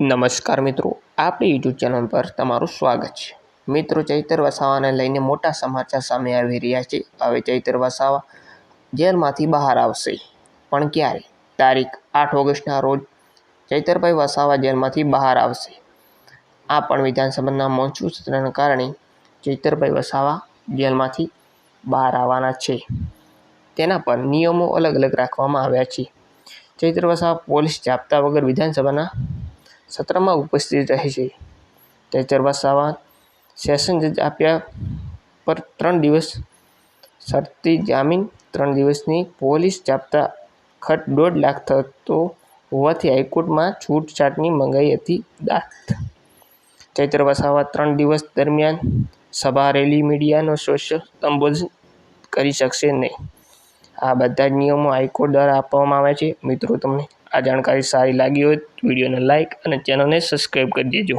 નમસ્કાર મિત્રો, આપણી યુટ્યુબ ચેનલ પર તમારું સ્વાગત છે. મિત્રો, ચૈતર વસાવાને લઈને મોટા સમાચાર સામે આવી રહ્યા છે. હવે ચૈતર વસાવા જેલમાંથી બહાર આવશે. પણ ક્યારે? તારીખ આઠ ઓગસ્ટના રોજ ચૈતરભાઈ વસાવા જેલમાંથી બહાર આવશે. આ પણ વિધાનસભાના મોંચું સત્રના કારણે ચૈતરભાઈ વસાવા જેલમાંથી બહાર આવવાના છે. તેના પર નિયમો અલગ અલગ રાખવામાં આવ્યા છે. ચૈત્ર વસાવા પોલીસ જાપ્તા વગર વિધાનસભાના સત્રમાં ઉપસ્થિત રહે છે. તે ચૈતર વસાવા સેશન જજ આપ્યા પર ત્રણ દિવસ શરતી જામીન, ત્રણ દિવસની પોલીસ જાપ્તા ખર્ચ દોઢ લાખ થતો હોવાથી હાઈકોર્ટમાં છૂટછાટની મંગાઈ હતી દાત ચૈત્ર વસાવા ત્રણ દિવસ દરમિયાન સભા, રેલી, મીડિયાનો સોશિયલ સંબોધન કરી શકશે નહીં. આ બધા જ નિયમો હાઈકોર્ટ દ્વારા આપવામાં આવે છે. મિત્રો, તમને આ જાણકારી સારી લાગી હોય વિડીયોને લાઇક અને ચેનલને સબસ્ક્રાઈબ કરી દેજો.